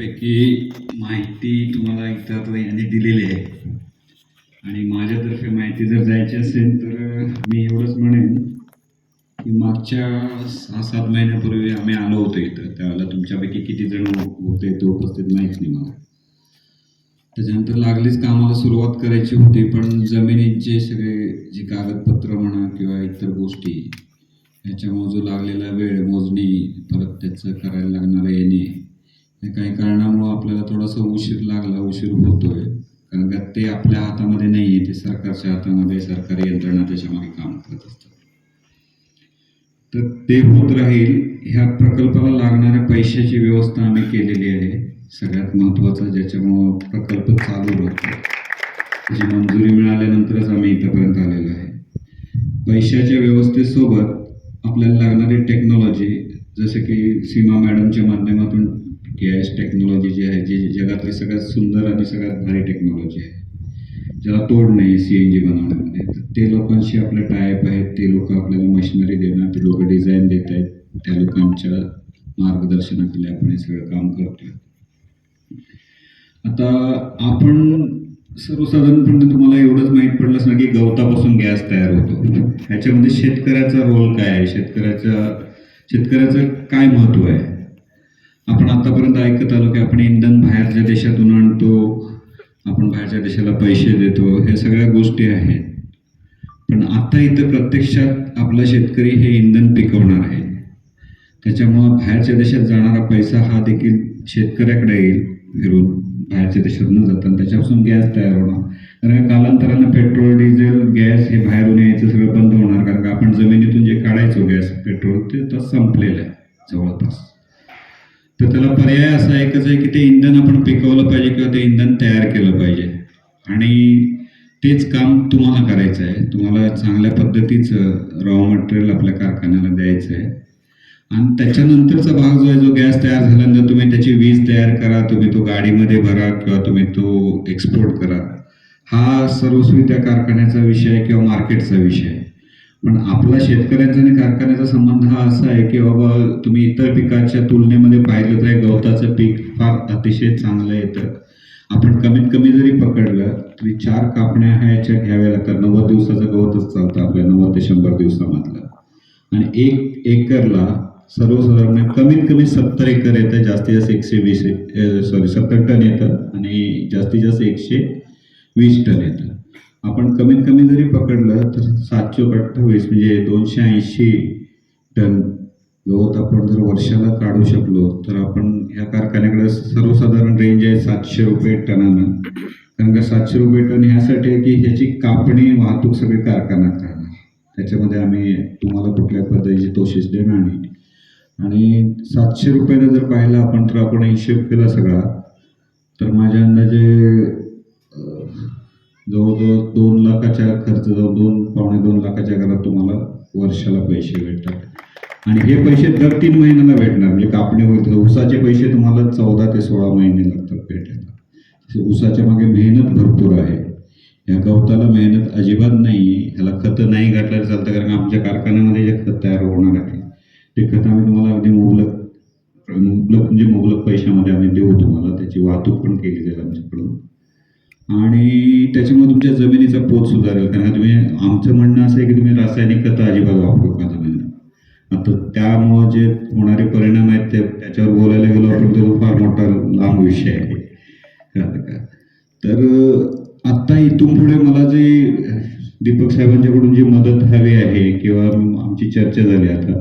बऱ्यापैकी माहिती तुम्हाला इथं यांनी दिलेली आहे. आणि माझ्यातर्फे माहिती जर जायची असेल तर मी एवढंच म्हणेन की मागच्या सहा सात महिन्यापूर्वी आम्ही आलो होतो इथं. त्यावेळेला तुमच्यापैकी किती जण होते ते उपस्थित माहीत नाही मला. त्याच्यानंतर लागलीच कामाला सुरुवात करायची होती पण जमिनींचे सगळे जे कागदपत्र म्हणा किंवा इतर गोष्टी ह्याच्यामुळे जो लागलेला वेळ मोजणी परत त्याचं करायला लागणारं येणे काही कारणामुळं आपल्याला थोडासा उशीर लागला उशीर होतोय. कारण का ते आपल्या हातामध्ये नाही आहे ते सरकारच्या हातामध्ये सरकारी यंत्रणा त्याच्यामागे काम करत असतात. तर ते होत राहील. ह्या प्रकल्पाला लागणाऱ्या पैशाची व्यवस्था आम्ही केलेली आहे. सगळ्यात महत्त्वाचं ज्याच्यामुळं प्रकल्प चालू राहतो त्याची मंजुरी मिळाल्यानंतरच आम्ही इथंपर्यंत आलेलो आहे. पैशाच्या व्यवस्थेसोबत आपल्याला लागणारी टेक्नॉलॉजी जसं की सीमा मॅडमच्या माध्यमातून के एस टेक्नॉलॉजी जी आहे जी जगातली सगळ्यात सुंदर आणि सगळ्यात भारी टेक्नॉलॉजी आहे. ज्याला तोड नाही सी एन जी बनवण्यामध्ये. तर ते लोकांशी आपले टायप आहेत ते लोक आपल्याला मशिनरी देणार ते लोक डिझाईन देत आहेत त्या लोकांच्या मार्गदर्शनाखाली आपण हे सगळं काम करतोय. आता आपण सर्वसाधारणपणे तुम्हाला एवढंच माहीत पडलं असणार की गवतापासून गॅस तयार होतो. ह्याच्यामध्ये शेतकऱ्याचा रोल काय आहे? शेतकऱ्याचा शेतकऱ्याचं काय महत्त्व आहे? आपण आतापर्यंत ऐकत आलो की आपण इंधन बाहेरच्या देशातून आणतो आपण बाहेरच्या देशाला पैसे देतो ह्या सगळ्या गोष्टी आहेत. पण आता इथं प्रत्यक्षात आपला शेतकरी हे इंधन पिकवणार आहे. त्याच्यामुळं बाहेरच्या देशात जाणारा पैसा हा देखील शेतकऱ्याकडे येईल फिरून बाहेरच्या देशात न जाता. त्याच्यापासून गॅस तयार होणार. कारण कालांतरानं पेट्रोल डिझेल गॅस हे बाहेरून यायचं सगळं बंद होणार. कारण का आपण जमिनीतून जे काढायचो गॅस पेट्रोल ते तर संपलेलं आहे जवळपास. तर त्याला पर्याय असा एकच आहे की ते इंधन आपण पिकवलं पाहिजे किंवा ते इंधन तयार केलं पाहिजे. आणि तेच काम तुम्हाला करायचं आहे. तुम्हाला चांगल्या पद्धतीचं रॉ मटेरियल आपल्या कारखान्याला द्यायचं आहे. आणि त्याच्यानंतरचा भाग जो आहे जो गॅस तयार झाल्यानंतर तुम्ही त्याची वीज तयार करा तुम्ही तो गाडीमध्ये भरा किंवा तुम्ही तो एक्सपोर्ट करा. हा सर्वस्वी त्या कारखान्याचा विषय किंवा मार्केटचा विषय आहे. पण आपला शेतकऱ्यांचा आणि कारखान्याचा संबंध हा असा आहे की बाबा तुम्ही इतर पिकाच्या तुलनेमध्ये पाहिलं तर गवताचं पीक फार अतिशय चांगलं येतं आपण कमीत कमी जरी पकडलं तरी चार कापण्या ह्याच्या घ्याव्या लागतात. नव्वद दिवसाचं गवतच चालतं आपल्या नव्वद ते शंभर दिवसामधलं. आणि एक एकरला सर्वसाधारण कमीत कमी सत्तर एकर येतं जास्तीत जास्त एकशे वीस सॉरी सत्तर टन येतं आणि जास्तीत जास्त एकशे वीस टन येतं. आपण कमीत कमी जरी पकडलं तर सातशे अठ्ठावीस म्हणजे दोनशे ऐंशी टन गवत आपण जर वर्षाला काढू शकलो तर आपण या कारखान्याकडे सर्वसाधारण रेंज आहे सातशे रुपये टनानं. कारण का सातशे रुपये टन ह्यासाठी आहे की ह्याची कापणी वाहतूक सगळे कारखाना करणार. त्याच्यामध्ये आम्ही तुम्हाला कुठल्या पद्धतीची तोशीस देणार नाही. आणि सातशे रुपयानं जर पाहिलं आपण तर आपण हिशेब केला सगळा. तर माझ्या अंदाजे दोन लाखाच्या खर्च जाऊन दोन पावणे दोन लाखाच्या घरात तुम्हाला वर्षाला पैसे भेटतात. आणि हे पैसे दर तीन महिन्याला भेटणार. म्हणजे कापणी होईल उसाचे ऊसाचे पैसे तुम्हाला चौदा ते सोळा महिने लागतात भेटायला उसाच्या ऊसाच्या मागे मेहनत भरपूर आहे. या गवताला मेहनत अजिबात नाही. ह्याला खतं नाही घातलं चालतं. कारण आमच्या कारखान्यामध्ये जे खत तयार होणार आहे ते खत आम्ही तुम्हाला अगदी मुबलक मुबलक म्हणजे मुबलक पैशामध्ये आम्ही देऊ तुम्हाला. त्याची वाहतूक पण केली जाईल आमच्याकडून. आणि त्याच्यामुळे तुमच्या जमिनीचा पोत सुधारेल. कारण का तुम्ही आमचं म्हणणं असं आहे की तुम्ही रासायनिक खतं अजिबात वापरू का जमिनीला. आता त्यामुळं जे होणारे परिणाम आहेत ते त्याच्यावर बोलायला गेलो आपण तो फार मोठा लांब विषय आहे. का तर आत्ता इथून पुढे मला जे दीपक साहेबांच्याकडून जी मदत हवी आहे किंवा आमची चर्चा झाली आता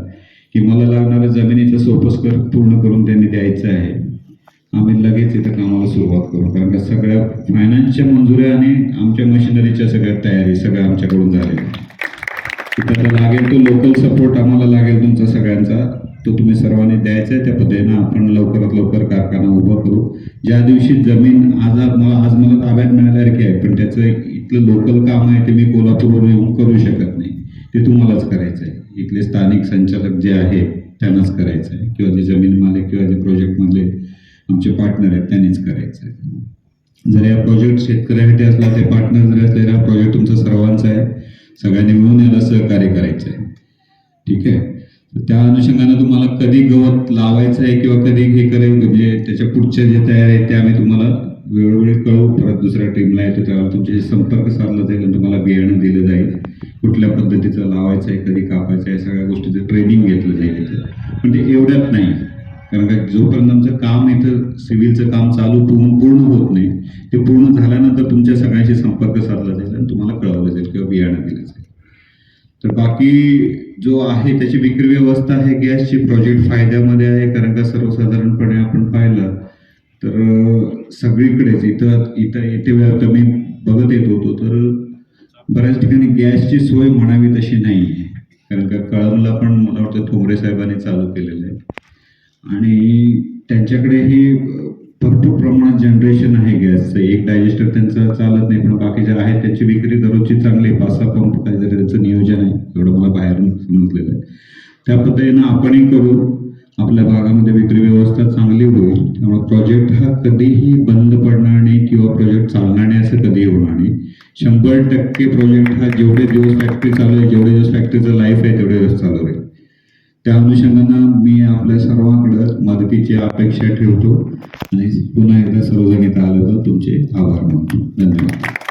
की मला लागणारं जमिनीचं सोपस्कर पूर्ण करून त्यांनी द्यायचं आहे. आम्ही लगेच इथं कामाला सुरुवात करू कारण का सगळ्या फायनान्सच्या मंजुऱ्या आणि आमच्या मशिनरीच्या सगळ्या तयारी सगळ्या आमच्याकडून झालेल्या तिथं लागेल तो लोकल सपोर्ट आम्हाला लागेल तुमचा सगळ्यांचा. तो तुम्ही सर्वांनी द्यायचा आहे त्या पद्धतीनं आपण लवकरात लवकर कारखाना उभा करू. ज्या दिवशी जमीन आज मला आज मला ताब्यात मिळाल्यासारखी आहे पण त्याचं इथलं लोकल काम आहे ते मी कोल्हापूरवर येऊन करू शकत नाही. ते तुम्हालाच करायचं आहे. इथले स्थानिक संचालक जे आहेत त्यांनाच करायचं आहे. किंवा जे जमीन मालक किंवा जे प्रोजेक्टमधले आमचे पार्टनर आहेत त्यांनीच करायचं आहे. जर या प्रोजेक्ट शेतकऱ्यासाठी असला ते पार्टनर जरी असले तर हा प्रोजेक्ट तुमचा सर्वांचा आहे. सगळ्यांनी मिळून याला सहकार्य करायचं आहे ठीक आहे? तर त्या अनुषंगाने तुम्हाला कधी गवत लावायचं आहे किंवा कधी हे करेल म्हणजे त्याच्या पुढच्या जे तयार आहे ते आम्ही तुम्हाला वेळोवेळी कळवू. परत दुसऱ्या टीमला येतो त्यावेळेला तुमच्याशी संपर्क साधला जाईल आणि तुम्हाला बियाणं दिलं जाईल. कुठल्या पद्धतीचं लावायचं आहे कधी कापायचं आहे सगळ्या गोष्टीचं ट्रेनिंग घेतलं जाईल पण ते एवढ्यात नाही. कारण का जोपर्यंत आमचं काम इथं सिव्हिलचं काम चालू पूर्ण पूर्ण होत नाही ते पूर्ण झाल्यानंतर तुमच्या सगळ्यांशी संपर्क साधला जाईल आणि तुम्हाला कळवलं जाईल किंवा बियाणं दिलं जाईल. तर बाकी जो आहे त्याची विक्री व्यवस्था आहे गॅसची प्रोजेक्ट फायद्यामध्ये आहे कारण का सर्वसाधारणपणे आपण पाहिलं तर सगळीकडेच इथं इथं येते वेळा तर मी बघत येत होतो तर बऱ्याच ठिकाणी गॅसची सोय म्हणावी तशी नाही आहे कारण का कळमला पण मला वाटतं ठोंबरे साहेबांनी चालू केलेलं आहे. आणि त्यांच्याकडे हे भरपूर प्रमाणात जनरेशन आहे गॅसचं एक डायजेस्टर त्यांचं चालत नाही पण बाकीच्या आहेत त्यांची विक्री दररोजची चांगली पाच सहा पंप काहीतरी त्यांचं नियोजन आहे. एवढं मला बाहेरून समजलेलं आहे. त्या पद्धतीनं आपणही करू. आपल्या भागामध्ये विक्री व्यवस्था चांगली होईल. त्यामुळे प्रोजेक्ट हा कधीही बंद पडणार नाही किंवा प्रोजेक्ट चालणार नाही असं कधीही होणार नाही. शंभर टक्के प्रोजेक्ट हा जेवढे दिवस फॅक्टरी चालू आहे जेवढे दिवस फॅक्टरीचं लाईफ आहे तेवढे दिवस चालू राहील त्या अनुषंगानं मी आपल्या सर्वांकडं मदतीची अपेक्षा ठेवतो आणि पुन्हा एकदा सर्वजण इथं आलं तर तुमचे आभार मानतो. धन्यवाद.